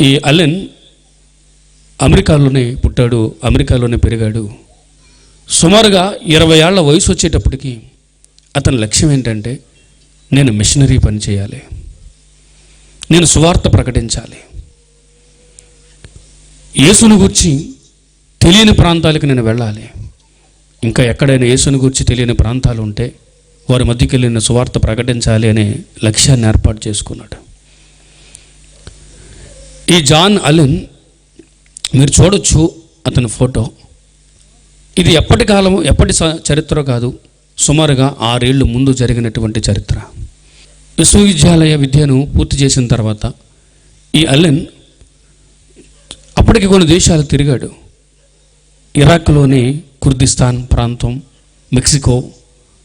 ఈ అలెన్ అమెరికాలోనే పుట్టాడు అమెరికాలోనే పెరిగాడు. సుమారుగా ఇరవై ఏళ్ళ వయసు వచ్చేటప్పటికి అతని లక్ష్యం ఏంటంటే నేను మిషనరీ పని చేయాలి. నేను సువార్త ప్రకటించాలి. యేసును గురించి తెలియని ప్రాంతాలకు నేను వెళ్ళాలి. ఇంకా ఎక్కడైనా యేసుని గురించి తెలియని ప్రాంతాలు ఉంటే వారి మధ్యకి వెళ్ళి సువార్త ప్రకటించాలి అనే లక్ష్యాన్ని ఏర్పాటు చేసుకున్నాడు. ఈ జాన్ అలెన్ మీరు చూడొచ్చు అతని ఫోటో. ఇది ఎప్పటి కాలం ఎప్పటి స- చరిత్ర కాదు. సుమారుగా ఆరేళ్ళు ముందు జరిగినటువంటి చరిత్ర. విశ్వవిద్యాలయ విద్యను పూర్తి చేసిన తర్వాత ఈ అలెన్ అప్పటికి కొన్ని దేశాలు తిరిగాడు. ఇరాక్లోని కుర్దిస్తాన్ ప్రాంతం మెక్సికో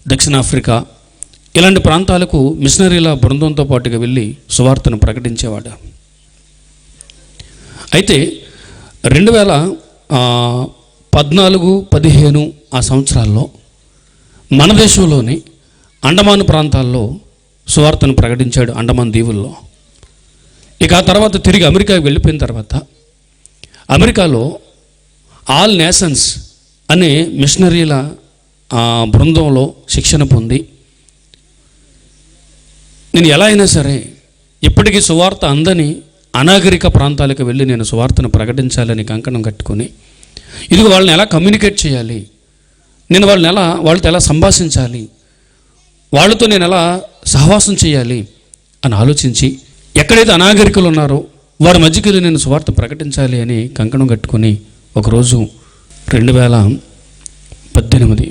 దక్షిణాఫ్రికా ఇలాంటి ప్రాంతాలకు మిషనరీల బృందంతో పాటుగా వెళ్ళి సువార్తను ప్రకటించేవాడు. అయితే రెండు వేల పద్నాలుగు పదిహేను ఆ సంవత్సరాల్లో మన దేశంలోని అండమాన్ ప్రాంతాల్లో సువార్తను ప్రకటించాడు అండమాన్ దీవుల్లో. ఇక ఆ తర్వాత తిరిగి అమెరికాకి వెళ్ళిపోయిన తర్వాత అమెరికాలో ఆల్ నేషన్స్ అనే మిషనరీల బృందంలో శిక్షణ పొంది నేను ఎలా అయినా సరే ఇప్పటికీ సువార్త అందని అనాగరిక ప్రాంతాలకు వెళ్ళి నేను సువార్తను ప్రకటించాలని కంకణం కట్టుకొని ఇది వాళ్ళని ఎలా కమ్యూనికేట్ చేయాలి? నేను వాళ్ళని ఎలా వాళ్ళతో ఎలా సంభాషించాలి? వాళ్ళతో నేను ఎలా సహవాసం చేయాలి? అని ఆలోచించి ఎక్కడైతే అనాగరికులు ఉన్నారో వారి మధ్యకి వెళ్ళి నేను సువార్త ప్రకటించాలి అని కంకణం కట్టుకొని ఒకరోజు రెండు వేల పద్దెనిమిది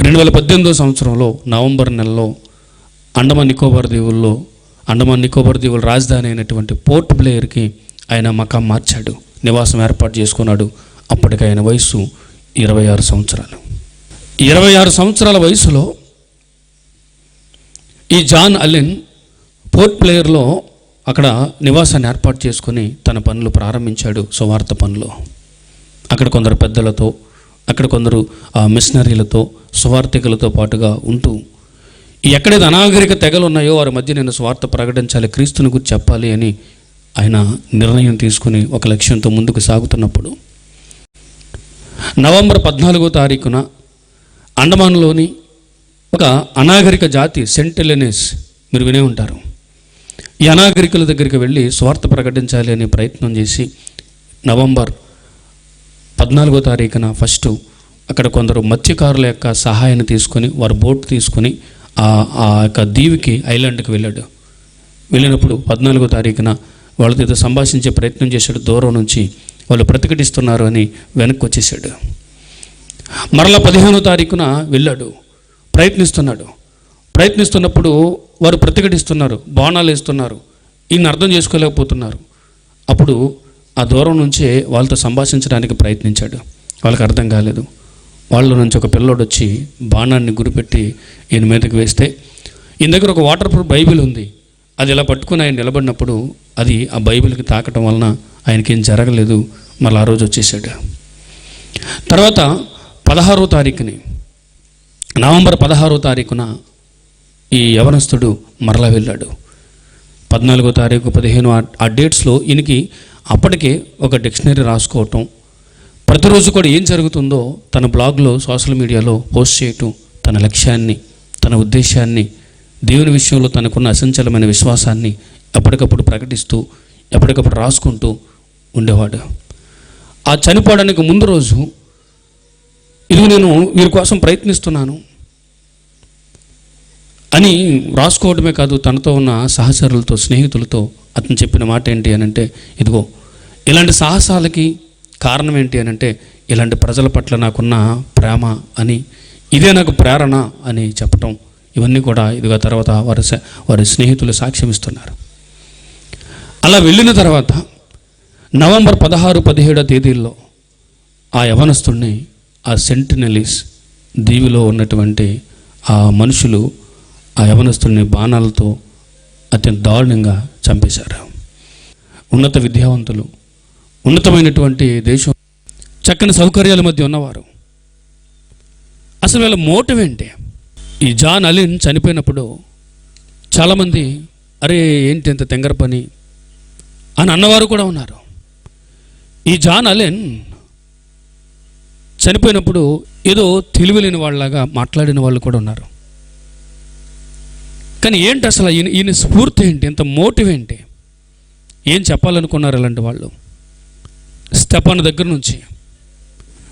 రెండు వేల పద్దెనిమిదో సంవత్సరంలో నవంబర్ నెలలో అండమాన్ నికోబార్ దీవుల్లో అండమాన్ నికోబార్ దీవుల రాజధాని అయినటువంటి పోర్ట్ బ్లేయర్కి ఆయన మకాం మార్చాడు. నివాసం ఏర్పాటు చేసుకున్నాడు. అప్పటికి ఆయన వయసు ఇరవై ఆరు సంవత్సరాలు. ఇరవై ఆరు సంవత్సరాల వయసులో ఈ జాన్ అలెన్ పోర్ట్ ప్లేయర్లో అక్కడ నివాసాన్ని ఏర్పాటు చేసుకొని తన పనులు ప్రారంభించాడు సువార్త పనులు. అక్కడ కొందరు పెద్దలతో అక్కడ కొందరు ఆ, మిషనరీలతో సువార్థికులతో పాటుగా ఉంటూ ఎక్కడైతే అనాగరిక తెగలు ఉన్నాయో వారి మధ్య నేను స్వార్థ ప్రకటించాలి క్రీస్తుని గురించి చెప్పాలి అని ఆయన నిర్ణయం తీసుకుని ఒక లక్ష్యంతో ముందుకు సాగుతున్నప్పుడు నవంబర్ పద్నాలుగో తారీఖున అండమాన్లోని ఒక అనాగరిక జాతి సెంటెలెనెస్ మీరు వినే ఉంటారు. ఈ అనాగరికుల దగ్గరికి వెళ్ళి స్వార్థ ప్రకటించాలి అనే ప్రయత్నం చేసి నవంబర్ పద్నాలుగో తారీఖున ఫస్ట్ అక్కడ కొందరు మత్స్యకారుల యొక్క సహాయాన్ని తీసుకొని వారు బోట్ తీసుకొని ఆ యొక్క దీవికి ఐలాండ్కి వెళ్ళాడు. వెళ్ళినప్పుడు పద్నాలుగో తారీఖున వాళ్ళతో సంభాషించే ప్రయత్నం చేశాడు. దూరం నుంచి వాళ్ళు ప్రతిఘటిస్తున్నారు అని వెనక్కి వచ్చేసాడు మరలా పదిహేనో తారీఖున వెళ్ళాడు. ప్రయత్నిస్తున్నాడు. ప్రయత్నిస్తున్నప్పుడు వారు ప్రతిఘటిస్తున్నారు. బాణాలు వేస్తున్నారు. ఈయన అర్థం చేసుకోలేకపోతున్నారు. అప్పుడు ఆ దూరం నుంచే వాళ్ళతో సంభాషించడానికి ప్రయత్నించాడు. వాళ్ళకి అర్థం కాలేదు. వాళ్ళ నుంచి ఒక పిల్లోడు వచ్చి బాణాన్ని గురిపెట్టి ఈయన మీదకి వేస్తే ఈయన దగ్గర ఒక వాటర్ ప్రూఫ్ బైబిల్ ఉంది. అది ఇలా పట్టుకుని ఆయన నిలబడినప్పుడు అది ఆ బైబిల్కి తాకటం వలన ఆయనకేం జరగలేదు. మళ్ళీ ఆ రోజు వచ్చేసాడు. తర్వాత పదహారో తారీఖుని నవంబర్ పదహారో తారీఖున ఈ యవనస్తుడు మరలా వెళ్ళాడు. పద్నాలుగో తారీఖు పదిహేను ఆ- డేట్స్లో ఈయనకి అప్పటికే ఒక డిక్షనరీ రాసుకోవటం ప్రతిరోజు కూడా ఏం జరుగుతుందో తన బ్లాగ్లో సోషల్ మీడియాలో పోస్ట్ చేయటం తన లక్ష్యాన్ని తన ఉద్దేశాన్ని దేవుని విషయంలో తనకున్న అసంచలమైన విశ్వాసాన్ని ఎప్పటికప్పుడు ప్రకటిస్తూ ఎప్పటికప్పుడు రాసుకుంటూ ఉండేవాడు. ఆ చనిపోవడానికి ముందు రోజు ఇది నేను వీరి కోసం ప్రయత్నిస్తున్నాను అని రాసుకోవడమే కాదు తనతో ఉన్న సహచరులతో స్నేహితులతో అతను చెప్పిన మాట ఏంటి అని అంటే ఇదిగో ఇలాంటి సాహసాలకి కారణం ఏంటి అని అంటే ఇలాంటి ప్రజల పట్ల నాకున్న ప్రేమ అని ఇదే నాకు ప్రేరణ అని చెప్పటం. ఇవన్నీ కూడా ఇదిగో తర్వాత వారి వారి స్నేహితులు సాక్ష్యం ఇస్తున్నారు. అలా వెళ్ళిన తర్వాత నవంబర్ పదహారు పదిహేడో తేదీల్లో ఆ యవనస్తుడిని ఆ సెంటినలీస్ దీవిలో ఉన్నటువంటి ఆ మనుషులు ఆ యవనస్తుడిని బాణాలతో అత్యంత దారుణంగా చంపేశారు. ఉన్నత విద్యావంతులు ఉన్నతమైనటువంటి దేశం. చక్కని సౌకర్యాల మధ్య ఉన్నవారు. అసలు వీళ్ళ మోటివ్ ఏంటి? ఈ జాన్ అలిన్ చనిపోయినప్పుడు చాలామంది అరే ఏంటి ఇంత తెంగర పని? అని అన్నవారు కూడా ఉన్నారు. ఈ జాన్ అలెన్ చనిపోయినప్పుడు ఏదో తెలివిలేని వాళ్ళలాగా మాట్లాడిన వాళ్ళు కూడా ఉన్నారు. కానీ ఏంటి అసలు ఈయన ఈయన స్ఫూర్తి ఏంటి? ఇంత మోటివ్ ఏంటి? ఏం చెప్పాలనుకున్నారు అలాంటి వాళ్ళు? స్టెపాన్ దగ్గర నుంచి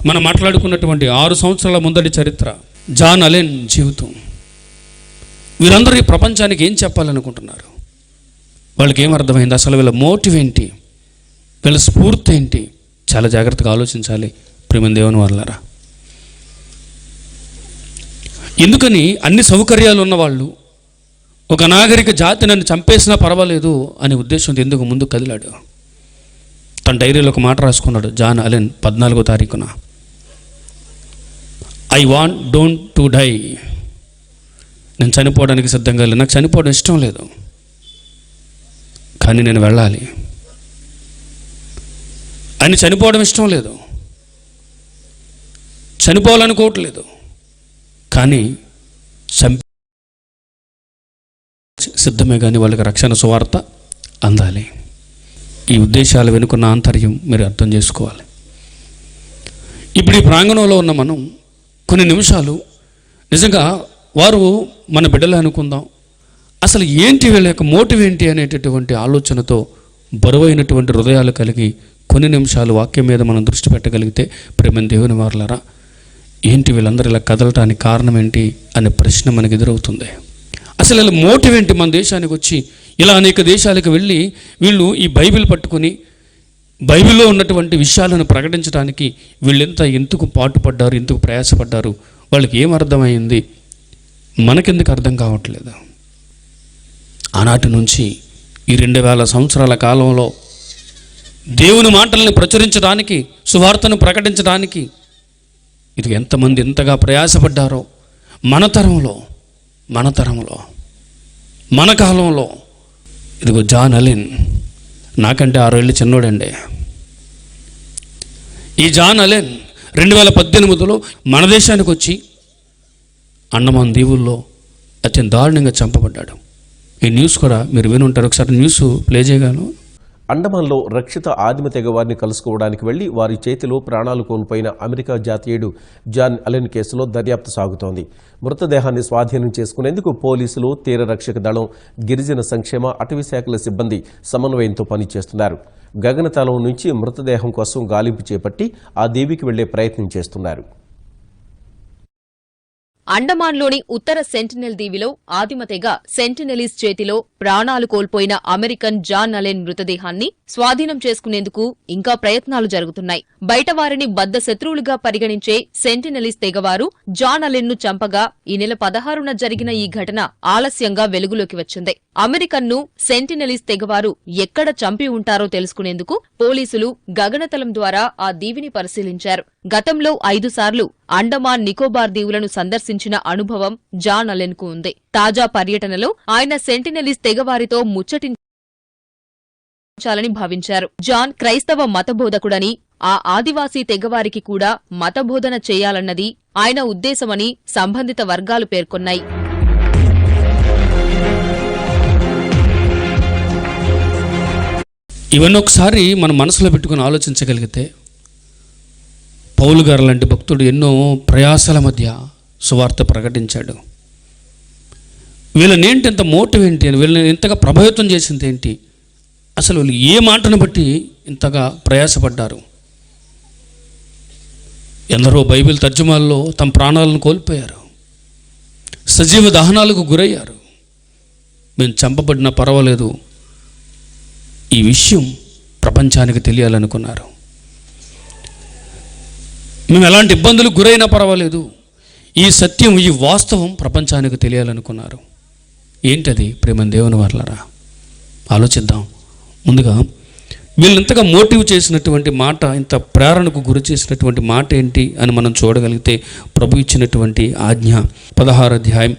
మనం మాట్లాడుకున్నటువంటి ఆరు సంవత్సరాల ముందటి చరిత్ర జాన్ అలెన్ జీవితం. వీరందరూ ఈ ప్రపంచానికి ఏం చెప్పాలనుకుంటున్నారు? వాళ్ళకి ఏం అర్థమైంది? అసలు వీళ్ళ మోటివ్ ఏంటి? వీళ్ళ స్ఫూర్తి ఏంటి? చాలా జాగ్రత్తగా ఆలోచించాలి ప్రేమ దేవుని వాళ్ళరా ఎందుకని అన్ని సౌకర్యాలు ఉన్నవాళ్ళు ఒక నాగరిక జాతి నన్ను చంపేసినా పర్వాలేదు అనే ఉద్దేశంతో ఎందుకు ముందు కదిలాడు? తన డైరీలో ఒక మాట రాసుకున్నాడు జాన్ అలెన్ పద్నాలుగో తారీఖున. I want don't to die. నేను చనిపోవడానికి సిద్ధంగా లేదు నాకు చనిపోవడం ఇష్టం లేదు. కానీ నేను వెళ్ళాలి. ఆయన చనిపోవడం ఇష్టం లేదు. చనిపోవాలనుకోవట్లేదు. కానీ చంపి సిద్ధమే కానీ వాళ్ళకి రక్షణ సువార్త అందాలి. ఈ ఉద్దేశాలు వెనుకున్న ఆంతర్యం మీరు అర్థం చేసుకోవాలి. ఇప్పుడు ఈ ప్రాంగణంలో ఉన్న మనం కొన్ని నిమిషాలు నిజంగా వారు మన బిడ్డలే అనుకుందాం. అసలు ఏంటి వీళ్ళ యొక్క మోటివ్ ఏంటి అనేటటువంటి ఆలోచనతో బరువైనటువంటి హృదయాలు కలిగి కొన్ని నిమిషాలు వాక్యం మీద మనం దృష్టి పెట్టగలిగితే ప్రేమ దేవుని వారులరా ఏంటి వీళ్ళందరూ ఇలా కదలటానికి కారణం ఏంటి అనే ప్రశ్న మనకు ఎదురవుతుంది. అసలు ఇలా మోటివ్ ఏంటి మన దేశానికి వచ్చి ఇలా అనేక దేశాలకు వెళ్ళి వీళ్ళు ఈ బైబిల్ పట్టుకొని బైబిల్లో ఉన్నటువంటి విషయాలను ప్రకటించడానికి వీళ్ళెంత ఎందుకు పాటుపడ్డారు ఎందుకు ప్రయాసపడ్డారు వాళ్ళకి ఏం అర్థమైంది? మనకెందుకు అర్థం కావట్లేదు. ఆనాటి నుంచి ఈ రెండు వేల సంవత్సరాల కాలంలో దేవుని మాటల్ని ప్రచురించడానికి సువార్తను ప్రకటించడానికి ఇది ఎంతమంది ఎంతగా ప్రయాసపడ్డారో మన తరంలో మన తరంలో మన కాలంలో ఇదిగో జాన్ అలిన్. నాకంటే ఆరేళ్ళు చిన్నోడండి. ఈ జాన్ అలెన్ రెండు వేల పద్దెనిమిదిలో మన దేశానికి వచ్చి అండమాన్ దీవుల్లో అత్యంత దారుణంగా చంపబడ్డాడు. ఈ న్యూస్ కూడా మీరు విని ఉంటారు ఒకసారి న్యూస్ ప్లే చేయగాను అండమాన్లో రక్షిత ఆదిమ తెగవారిని కలుసుకోవడానికి వెళ్ళి వారి చేతిలో ప్రాణాలు కోల్పోయిన అమెరికా జాతీయుడు జాన్ అలెన్ కేసులో దర్యాప్తు సాగుతోంది. మృతదేహాన్ని స్వాధీనం చేసుకునేందుకు పోలీసులు తీర రక్షక దళం గిరిజన సంక్షేమ అటవీ శాఖల సిబ్బంది సమన్వయంతో పనిచేస్తున్నారు. గగనతలం నుంచి మృతదేహం కోసం గాలింపు చేపట్టి ఆ దీవికి వెళ్ళే ప్రయత్నం చేస్తున్నారు. అండమాన్లోని ఉత్తర సెంటినెల్ దీవిలో ఆదిమతెగ సెంటినెలీస్ చేతిలో ప్రాణాలు కోల్పోయిన అమెరికన్ జాన్ అలెన్ మృతదేహాన్ని స్వాధీనం చేసుకునేందుకు ఇంకా ప్రయత్నాలు జరుగుతున్నాయి. బయట వారిని బద్ద శత్రువులుగా పరిగణించే సెంటినెలీస్ తెగవారు జాన్ అలెన్ను చంపగా ఈ నెల పదహారున జరిగిన ఈ ఘటన ఆలస్యంగా వెలుగులోకి వచ్చింది. అమెరికన్ను సెంటినెలీస్ తెగవారు ఎక్కడ చంపి ఉంటారో తెలుసుకునేందుకు పోలీసులు గగనతలం ద్వారా ఆ దీవిని పరిశీలించారు. గతంలో ఐదుసార్లు అండమాన్ నికోబార్ దీవులను సందర్శించిన అనుభవం జాన్ అలెన్కు ఉంది. తాజా పర్యటనలో ఆయన సెంటినెలీస్ తెగవారితో ముచ్చటించాలని భావించారు. జాన్ క్రైస్తవ మతబోధకుడని ఆ ఆదివాసీ తెగవారికి కూడా మతబోధన చేయాలన్నది ఆయన ఉద్దేశమని సంబంధిత వర్గాలు పేర్కొన్నాయి. ఇవన్నీ ఒకసారి మన మనసులో పెట్టుకుని ఆలోచించగలిగితే పౌలు గారు లాంటి భక్తుడు ఎన్నో ప్రయాసాల మధ్య సువార్త ప్రకటించాడు. వీళ్ళని ఏంటి ఇంత మోటివ్ ఏంటి? అని వీళ్ళని ఇంతగా ప్రభావితం చేసింది ఏంటి? అసలు వీళ్ళు ఏ మాటను బట్టి ఇంతగా ప్రయాసపడ్డారు? ఎందరో బైబిల్ తర్జుమాల్లో తమ ప్రాణాలను కోల్పోయారు. సజీవ దహనాలకు గురయ్యారు. మేము చంపబడినా పర్వాలేదు. ఈ విషయం ప్రపంచానికి తెలియాలనుకున్నారు. మేము ఎలాంటి ఇబ్బందులకు గురైనా పర్వాలేదు. ఈ సత్యం ఈ వాస్తవం ప్రపంచానికి తెలియాలనుకున్నారు. ఏంటది ప్రేమ దేవుని వర్లరా? ఆలోచిద్దాం. ముందుగా వీళ్ళంతగా మోటివ్ చేసినటువంటి మాట ఇంత ప్రేరణకు గురి చేసినటువంటి మాట ఏంటి అని మనం చూడగలిగితే ప్రభు ఇచ్చినటువంటి ఆజ్ఞ. పదహారు అధ్యాయం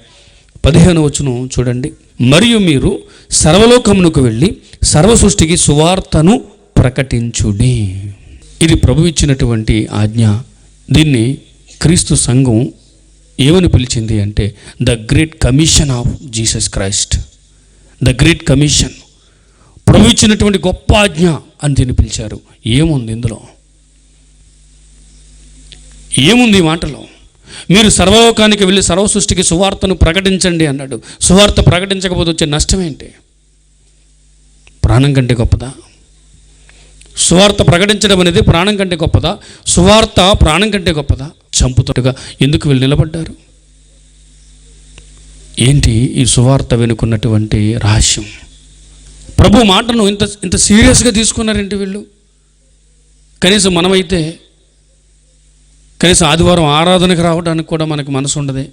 పదిహేను వచనం చూడండి. మరియు మీరు సర్వలోకమునకు వెళ్ళి సర్వ సృష్టికి సువార్తను ప్రకటించుడి. ఇది ప్రభు ఇచ్చినటువంటి ఆజ్ఞ. దీన్ని క్రీస్తు సంఘం ఏమని పిలిచింది అంటే the great commission of Jesus Christ the great commission ప్రభు ఇచ్చినటువంటి గొప్ప ఆజ్ఞ అని దీన్ని పిలిచారు. ఏముంది ఇందులో? ఏముంది ఈ మాటలో? మీరు సర్వలోకానికి వెళ్ళి సర్వ సృష్టికి సువార్తను ప్రకటించండి అన్నాడు. సువార్త ప్రకటించకపోతే వచ్చే నష్టం ఏంటి? ప్రాణం కంటే గొప్పదా? సువార్త ప్రకటించడం అనేది ప్రాణం కంటే గొప్పదా? సువార్త ప్రాణం కంటే గొప్పదా? చంపుతోటుగా ఎందుకు వీళ్ళు నిలబడ్డారు? ఏంటి ఈ సువార్త వెనుకున్నటువంటి రహస్యం? ప్రభు మాటను ఇంత ఇంత సీరియస్గా తీసుకున్నారేంటి వీళ్ళు? కనీసం మనమైతే కనీసం ఆదివారం ఆరాధనకు రావడానికి కూడా మనకు మనసు ఉండదే.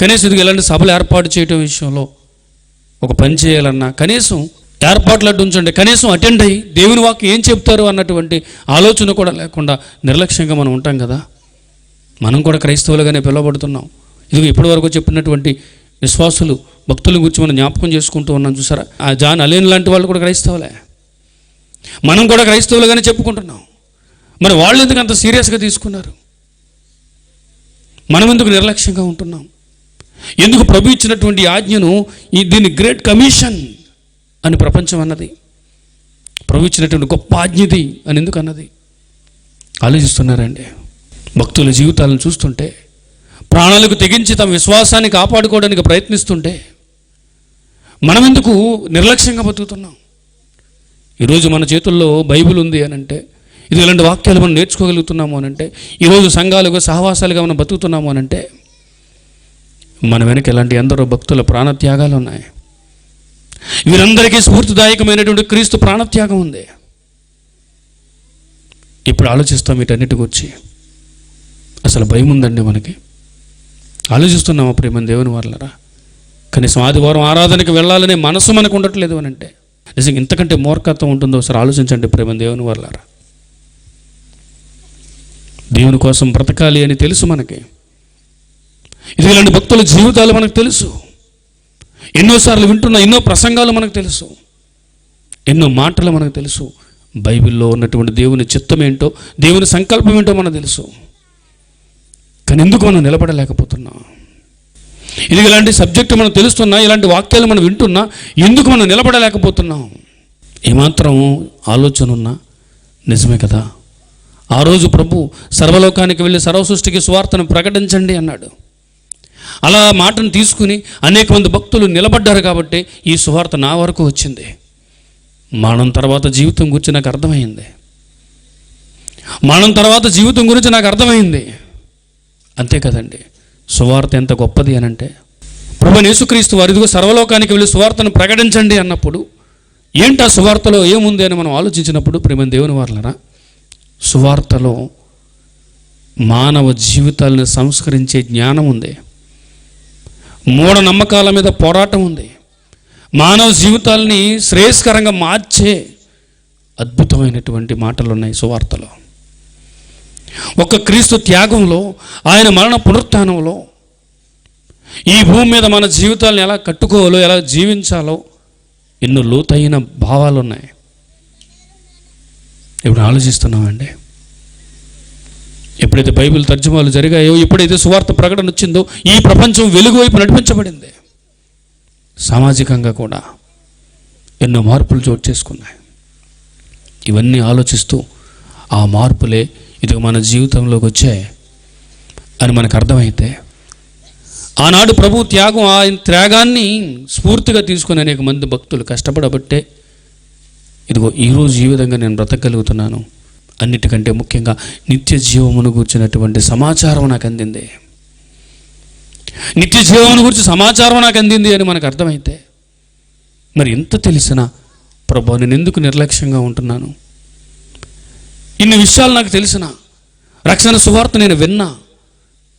కనీసం ఇలాంటి సభలు ఏర్పాటు చేయటం విషయంలో ఒక పని చేయాలన్నా కనీసం ఏర్పాట్లు అడ్డు ఉంచండి. కనీసం అటెండ్ అయ్యి దేవుని వాక్ ఏం చెప్తారు అన్నటువంటి ఆలోచన కూడా లేకుండా నిర్లక్ష్యంగా మనం ఉంటాం కదా? మనం కూడా క్రైస్తవులుగానే పిలువబడుతున్నాం. ఇది ఇప్పటి వరకు చెప్పినటువంటి విశ్వాసులు భక్తుల గురించి మనం జ్ఞాపకం చేసుకుంటూ ఉన్నాం చూసారా? ఆ జాన్ అలేన్ లాంటి వాళ్ళు కూడా క్రైస్తవులే. మనం కూడా క్రైస్తవులుగానే చెప్పుకుంటున్నాం. మరి వాళ్ళు ఎందుకు అంత సీరియస్గా తీసుకున్నారు? మనం ఎందుకు నిర్లక్ష్యంగా ఉంటున్నాం? ఎందుకు ప్రభు ఇచ్చినటువంటి ఆజ్ఞను ఈ దీన్ని గ్రేట్ కమిషన్ అని ప్రపంచం అన్నది. ప్రభు ఇచ్చినటువంటి గొప్ప ఆజ్ఞది అని ఎందుకు అన్నది? ఆలోచిస్తున్నారండి. భక్తుల జీవితాలను చూస్తుంటే ప్రాణాలకు తెగించి తమ విశ్వాసాన్ని కాపాడుకోవడానికి ప్రయత్నిస్తుంటే మనం ఎందుకు నిర్లక్ష్యంగా బతుకుతున్నాం? ఈరోజు మన చేతుల్లో బైబిల్ ఉంది అని అంటే ఇది ఇలాంటి వాక్యాలు మనం నేర్చుకోగలుగుతున్నాము అని అంటే ఈరోజు సంఘాలుగా సహవాసాలుగా మనం బతుకుతున్నాము అని అంటే మన వెనక ఇలాంటి ఎందరో భక్తుల ప్రాణత్యాగాలు ఉన్నాయి. వీరందరికీ స్ఫూర్తిదాయకమైనటువంటి క్రీస్తు ప్రాణత్యాగం ఉంది. ఇప్పుడు ఆలోచిస్తాం వీటన్నిటి గురించి అసలు భయం ఉందండి మనకి. ఆలోచిస్తున్నాము ప్రేమ దేవుని వాళ్ళరా కనీసం ఆదివారం ఆరాధనకి వెళ్ళాలనే మనసు మనకు ఉండట్లేదు అని అంటే. నిజంగా ఇంతకంటే మూర్ఖత్వం ఉంటుందో ఒకసారి ఆలోచించండి ప్రేమ దేవుని వాళ్ళరా దేవుని కోసం బ్రతకాలి అని తెలుసు మనకి. ఇది ఇలాంటి భక్తుల జీవితాలు మనకు తెలుసు. ఎన్నోసార్లు వింటున్న ఎన్నో ప్రసంగాలు మనకు తెలుసు. ఎన్నో మాటలు మనకు తెలుసు. బైబిల్లో ఉన్నటువంటి దేవుని చిత్తం ఏంటో దేవుని సంకల్పం ఏంటో మనకు తెలుసు. కానీ ఎందుకు మనం నిలబడలేకపోతున్నాం? ఇది ఇలాంటి సబ్జెక్టు మనం తెలుస్తున్నా ఇలాంటి వాక్యాలు మనం వింటున్నా ఎందుకు మనం నిలబడలేకపోతున్నాం? ఏమాత్రం ఆలోచన ఉన్నా నిజమే కదా? ఆ రోజు ప్రభు సర్వలోకానికి వెళ్ళి సర్వ సృష్టికి స్వార్థను ప్రకటించండి అన్నాడు. అలా మాటను తీసుకుని అనేక మంది భక్తులు నిలబడ్డారు కాబట్టి ఈ సువార్త నా వరకు వచ్చింది. మరణం తర్వాత జీవితం గురించి నాకు అర్థమైంది. మరణం తర్వాత జీవితం గురించి నాకు అర్థమైంది. అంతే కదండి. సువార్త ఎంత గొప్పది అని అంటే ప్రభు యేసుక్రీస్తు వారు ఇదిగో సర్వలోకానికి వెళ్ళి సువార్తను ప్రకటించండి అన్నప్పుడు ఏంటి ఆ సువార్తలో ఏముంది అని మనం ఆలోచించినప్పుడు ప్రేమ దేవుని వారులరా సువార్తలో మానవ జీవితాలను సంస్కరించే జ్ఞానం ఉంది. మూఢనమ్మకాల మీద పోరాటం ఉంది. మానవ జీవితాల్ని శ్రేయస్కరంగా మార్చే అద్భుతమైనటువంటి మాటలు ఉన్నాయి సువార్తలో. ఒక క్రీస్తు త్యాగంలో ఆయన మరణ పునరుత్నంలో ఈ భూమి మీద మన జీవితాలను ఎలా కట్టుకోవాలో ఎలా జీవించాలో ఎన్నో లోతైన భావాలు ఉన్నాయి ఇప్పుడు ఆలోచిస్తున్నామండి. ఎప్పుడైతే బైబిల్ తర్జుమాలు జరిగాయో ఎప్పుడైతే సువార్త ప్రకటన వచ్చిందో ఈ ప్రపంచం వెలుగు వైపు నడిపించబడింది. సామాజికంగా కూడా ఎన్నో మార్పులు చోటు చేసుకున్నాయి. ఇవన్నీ ఆలోచిస్తూ ఆ మార్పులే ఇది మన జీవితంలోకి వచ్చాయి అని మనకు అర్థమైతే ఆనాడు ప్రభు త్యాగం ఆయన త్యాగాన్ని స్ఫూర్తిగా తీసుకుని అనేక మంది భక్తులు కష్టపడబట్టే ఇదిగో ఈరోజు ఈ విధంగా నేను బ్రతకగలుగుతున్నాను. అన్నిటికంటే ముఖ్యంగా నిత్య జీవమును కూర్చున్నటువంటి సమాచారం నాకు అందింది. నిత్య జీవమును గురించి సమాచారం నాకు అందింది అని మనకు అర్థమైతే మరి ఎంత తెలిసినా ప్రభా నేను ఎందుకు నిర్లక్ష్యంగా ఉంటున్నాను? ఇన్ని విషయాలు నాకు తెలిసిన రక్షణ సువార్త నేను విన్నా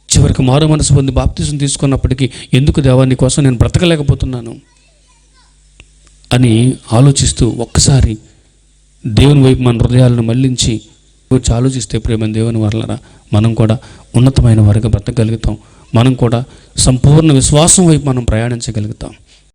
చివరికి మారు మనసు పొంది బాప్తిజం తీసుకున్నప్పటికీ ఎందుకు దేవాన్ని కోసం నేను బ్రతకలేకపోతున్నాను అని ఆలోచిస్తూ ఒక్కసారి దేవుని వైపు మన హృదయాలను మళ్ళించి గురించి ఆలోచిస్తే ప్రేమ దేవుని వరలరా మనం కూడా ఉన్నతమైన వారిగా బ్రతకగలుగుతాం. మనం కూడా సంపూర్ణ విశ్వాసం వైపు మనం ప్రయాణించగలుగుతాం.